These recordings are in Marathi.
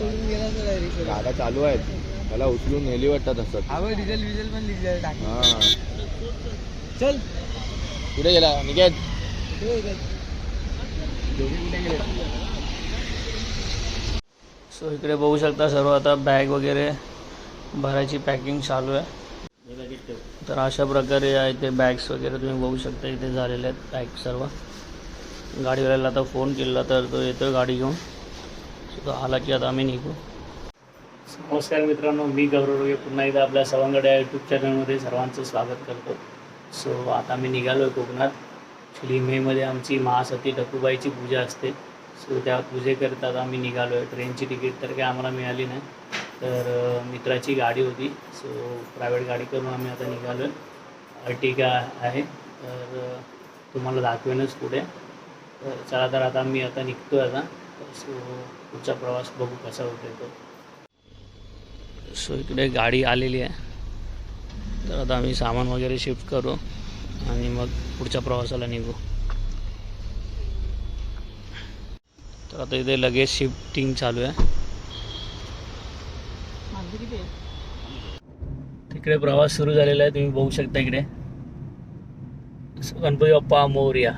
तोडून गेला गाड्या चालू आहेत. त्याला उचलून नेली वाटतात असत डिझेल विझेल पण लिहिलं टाक. हा. चल. कुठे गेला गेले. सो इकडे बघू शकता सर्व आता बॅग वगैरे. भरायची पॅकिंग चालू आहे. तर अशा प्रकारे आहे ते बॅग्स वगैरे तुम्ही बघू शकता इथे झालेले आहेत पॅक सर्व. गाडीवाल्याला आता फोन केला तर तो येतो गाडी घेऊन. सो तो आला की आता आम्ही निघू. नमस्कार मित्रांनो मी गौरव रोगे. पुन्हा एकदा आपल्या सवंगड या यूट्यूब चॅनलमध्ये सर्वांचं स्वागत करतो. सो आता मी निघालो आहे कोकणात ॲक्च्युली मेमध्ये आमची महासती टकूबाईची पूजा असते. सो त्या पूजेकरिता आता आम्ही निघालो आहे ट्रेनची तिकीट तर काही आम्हाला मिळाली नाही. तर मित्राची गाडी होती. सो प्रायव्हेट गाडी करून आम्ही आता निघालो आहे अर्टिगा आहे. तर तुम्हाला दाखवेनच पुढे. तर चला तर आता मी आता निघतो आहे आता. सो पुढचा प्रवास बघू कसा होतो तो. सो इकडे गाडी आलेली आहे. तर आता आम्ही सामान वगैरे शिफ्ट करू आणि मग पुढच्या प्रवासाला निघू. तर आता इथे लगेच शिफ्टिंग चालू आहे. तिकडे प्रवास सुरू झालेला आहे. तुम्ही बघू शकता इकडे. गणपती बाप्पा मोर्या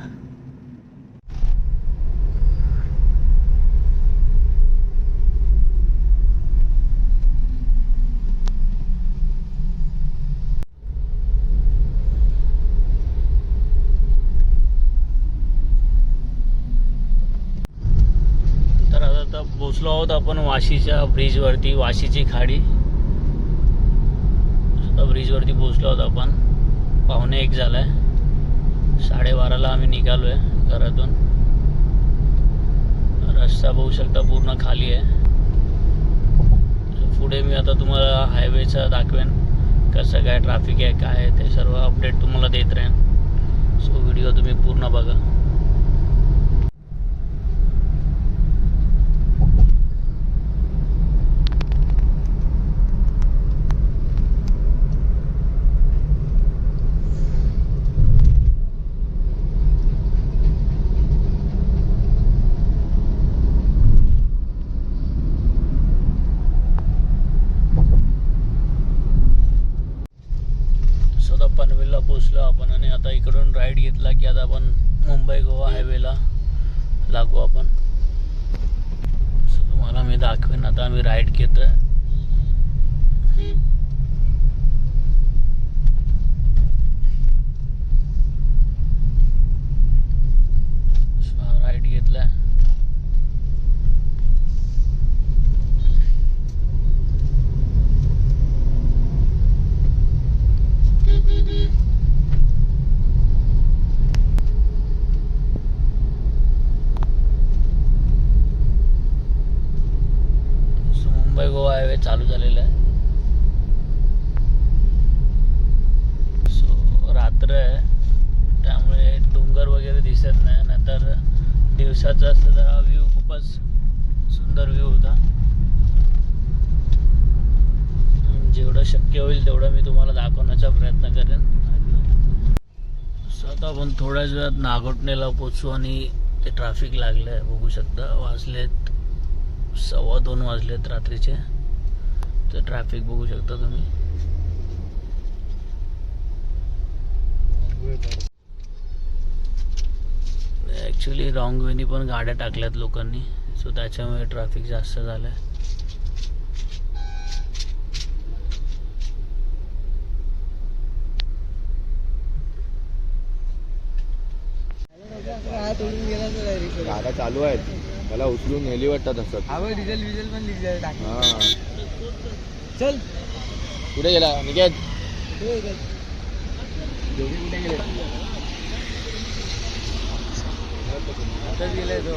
तर आता आता पोचलो आहोत आपण वाशीच्या ब्रिजवरती वाशीची खाडी. आता ब्रिजवरती पोचलो आहोत आपण. पाहुणे एक झालाय. साडेबाराला आम्ही निघालो आहे घरातून. रस्ता बघू शकता पूर्ण खाली आहे. पुढे मी आता तुम्हाला हायवेचा दाखवेन. कसं काय ट्रॅफिक आहे काय आहे ते सर्व अपडेट तुम्हाला देत राहीन. सो व्हिडिओ तुम्ही पूर्ण बघा सो आता पनवेलला पोचलो आपण आणि आता इकडून राईड घेतला की आता आपण मुंबई गोवा हायवेला लागू आपण. तुम्हाला मी दाखवेन आता आम्ही राईड घेतो आहे घेतलाय सो मुंबई गोवा हायवे चालू झालेलं आहे. सो रात्र आहे. त्यामुळे डोंगर वगैरे दिसत नाही. नाहीतर दिवसाचा असतं तर हा व्ह्यू खूपच सुंदर व्ह्यू होता. जेवढं शक्य होईल तेवढं मी तुम्हाला दाखवण्याचा प्रयत्न करेन. सो आता आपण थोड्याच वेळात नागोटणेला पोचू आणि ते ट्रॅफिक लागलं आहे बघू शकता. वाजलेत सव्वा दोन वाजलेत रात्रीचे. तर ट्रॅफिक बघू शकता तुम्ही. ॲक्च्युली रॉंग वेनी पण गाड्या टाकल्यात लोकांनी. सो त्याच्यामुळे ट्रॅफिक जास्त झालं आहे हा गाड्या चालू आहेत. त्याला उचलून नेली वाटतात असत आवड डिझेल विझेल पण टाक हा. चल. कुठे गेला निकेत हो कुठे गेले आताच गेलाय तो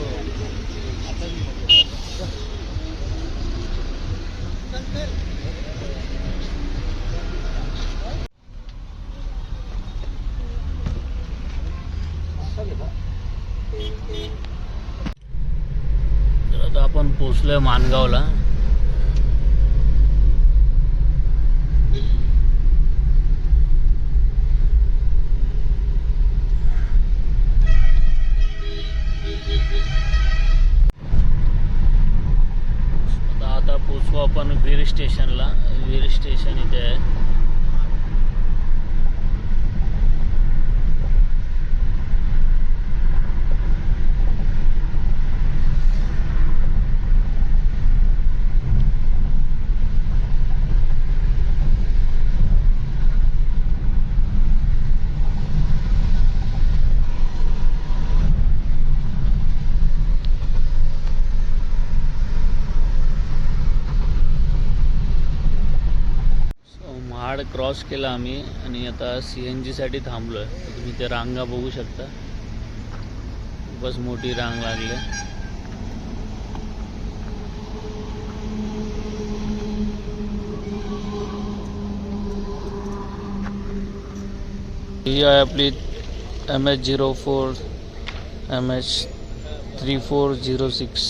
आता आपण पोचलोय मानगावला. आपण वीर स्टेशनला वीर स्टेशन इथे आहे सो महाड क्रॉस केला आम्ही आणि आता सी एन जीसाठी थांबलो आहे तुम्ही त्या रांगा बघू शकता. खूपच मोठी रांग लागली. आहे. ही आहे आपली M H zero four M H three four zero six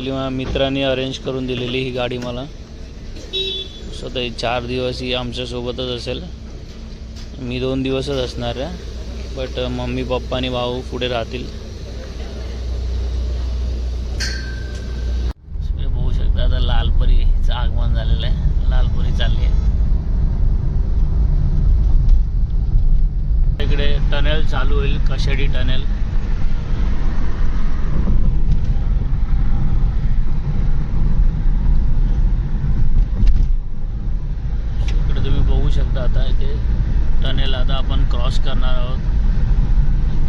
actually माझ्या मित्रांनी अरेंज करून दिलेली ही गाडी मला. स्वतः चार दिवस ही आमच्यासोबतच असेल. मी दोन दिवसच असणार आहे. बट मम्मी पप्पा आणि भाऊ पुढे राहतील. बघू शकता आता लालपरीचं आगमन झालेलं आहे. लालपरी चालली आहे. इकडे टनेल चालू होईल. कशाडी टनेल इकडे तुम्ही बघू शकता. आता इथे टनेल आता आपण क्रॉस करणार आहोत.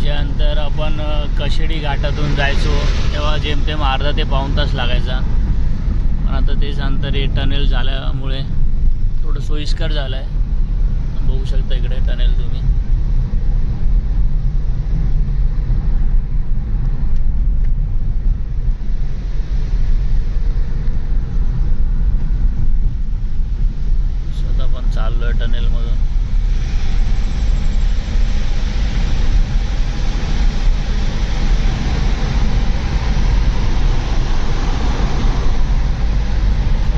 ज्यानंतर आपण कशेडी घाटातून जायचो तेव्हा जेमतेम अर्धा ते पाऊण तास लागायचा. पण आता तेच अंतर हे टनेल झाल्यामुळे थोडं सोयीस्कर झालं आहे बघू शकता इकडे टनेल तुम्ही स्वतः पण चाललो आहे टनेलमधून.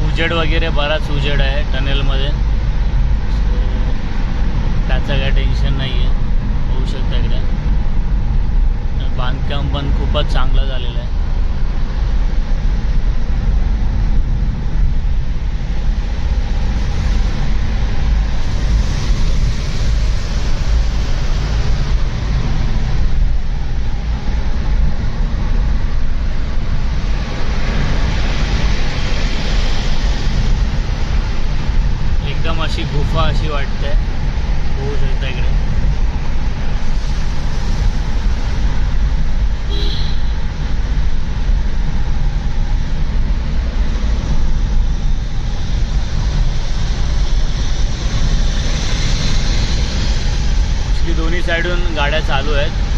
उजेड वगैरे बराच उजेड आहे टनेलमध्ये. त्याचं काय टेन्शन नाही आहे होऊ शकतं इकडे. बांधकाम पण खूपच चांगलं झालेलं आहे एकदम अशी गुफा अशी वाटते होऊ शकता इकडे Actually दोन्ही साईडून गाड्या चालू आहेत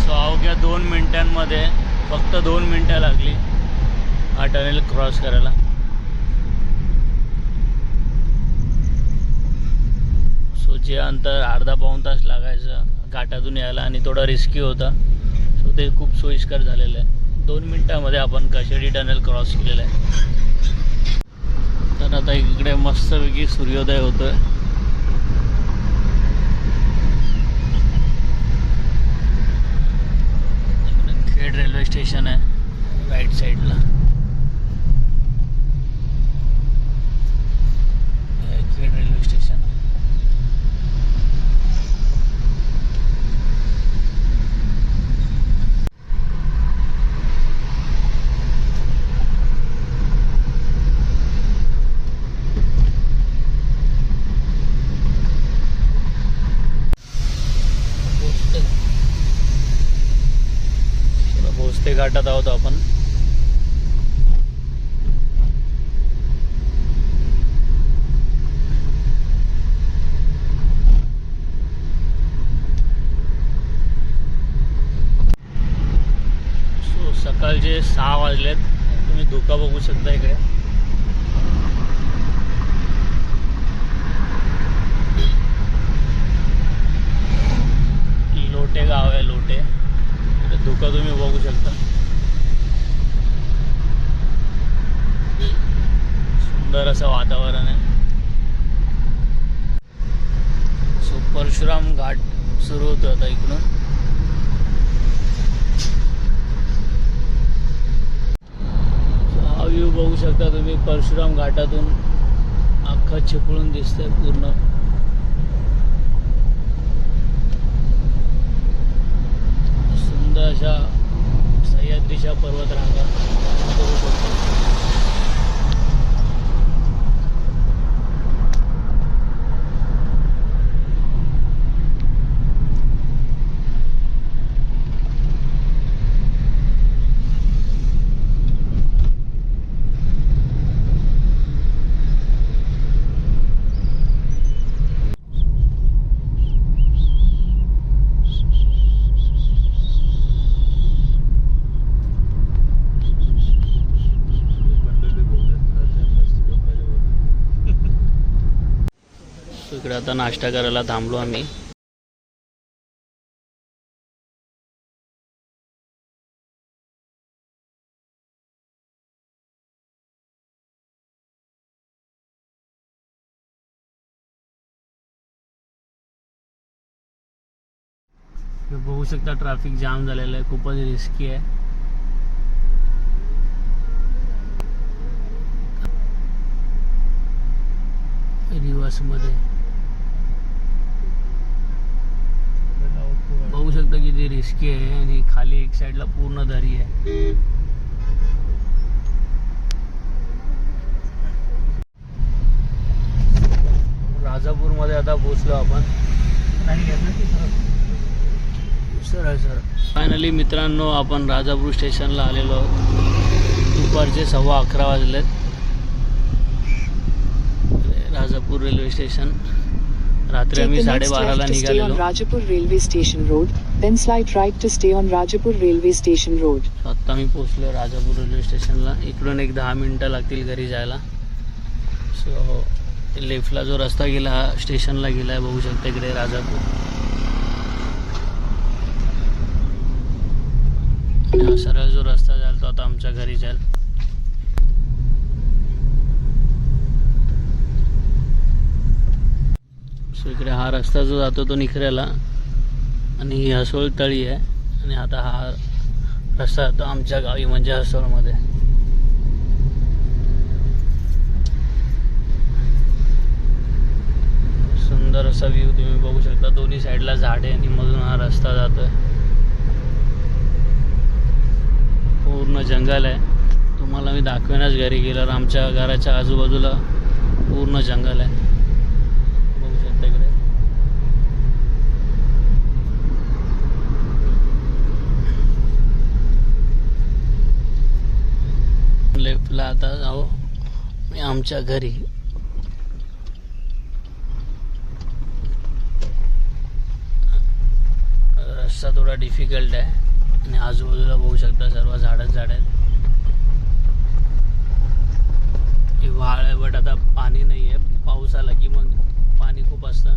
सो अवघ्या दोन मिनिटांमध्ये फक्त दोन मिनटं लागली हा क्रॉस करायला. सो जे अंतर अर्धा पाऊण तास लागायचं घाटातून यायला आणि थोडा रिस्की होता. सो ते खूप सोयीस्कर झालेलं आहे. दोन मिनटामध्ये आपण कशेडी टनल क्रॉस केलेलं आहे. तर आता इकडे मस्तपैकी सूर्योदय होतोय. आहे खेड रेल्वे स्टेशन आहे राईट साईडला हे खेड रेल्वे स्टेशन घाटात आहोत आपण. सो सकाळचे सहा वाजलेत. तुम्ही धोका बघू शकता इकडे. लोटे गाव आहे लोटे. इकडे धोका तुम्ही बघू शकता. सुंदर असं वातावरण आहे. सो परशुराम घाट सुरू होतो आता इकडून. हा व्ह्यू बघू शकता तुम्ही परशुराम घाटातून अख्खा चिपळून दिसतंय पूर्ण. सुंदर अशा सह्याद्रीच्या पर्वतरांगा बघू शकतो. इकडे आता नाश्ता करायला थांबलो आम्ही. बघू शकता ट्रॅफिक जाम झालेलं आहे. खूपच रिस्की आहे. रिवर्समध्ये बघू शकता किती रिस्की आहे आणि खाली एक साईडला पूर्ण दरी आहे. राजापूरमध्ये आता पोचलो आपण. सरळ. सरळ फायनली मित्रांनो आपण राजापूर स्टेशनला आलेलो आहोत. दुपारचे सव्वा अकरा वाजलेत. राजापूर रेल्वे स्टेशन रात्री आम्ही साडेबाराला निघालेलो. Rajapur Railway Station Road, then slight right to stay on Rajapur Railway Station Road. आत्ता मी पोचलो राजापूर रेल्वे स्टेशनला इकडून एक दहा मिनटं लागतील घरी जायला. सो लेफ्टला जो रस्ता गेला स्टेशनला गेला आहे बघू शकता इकडे राजापूर. सरळ जो रस्ता जाईल तो आता आमच्या घरी जाईल. सो इकडे हा रस्ता जो जातो तो निखऱ्याला. आणि ही हसोळ तळी आहे. आणि आता हा रस्ता जातो आमच्या गावी म्हणजे हसोळमध्ये सुंदर असा व्ह्यू तुम्ही बघू शकता. दोन्ही साईडला झाडे आणि मधून हा रस्ता जातोय. पूर्ण जंगल आहे. तुम्हाला मी दाखवेनच घरी गेल्यावर. आमच्या घराच्या आजूबाजूला पूर्ण जंगल आहे बघू शकता इकडे लेफ्टला आता जाऊ मी आमच्या घरी. रस्ता थोडा डिफिकल्ट आहे. आणि आजूबाजूला बघू शकता सर्व झाडच झाड आहेत. हिवाळ आहे बट आता पाणी नाही आहे पाऊस आला की मग पाणी खूप असतं.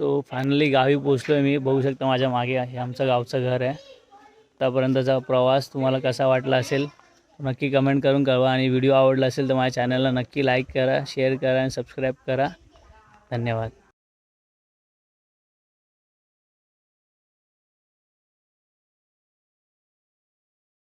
सो फायनली गावी पोचलो आहे मी. बघू शकता माझ्या मागे हे आमचं गावचं घर आहे. आतापर्यंतचा प्रवास तुम्हाला कसा वाटला असेल नक्की कमेंट करून कळवा. आणि व्हिडिओ आवडला असेल तर माझ्या चॅनलला नक्की लाईक करा शेअर करा आणि सबस्क्राईब करा. धन्यवाद.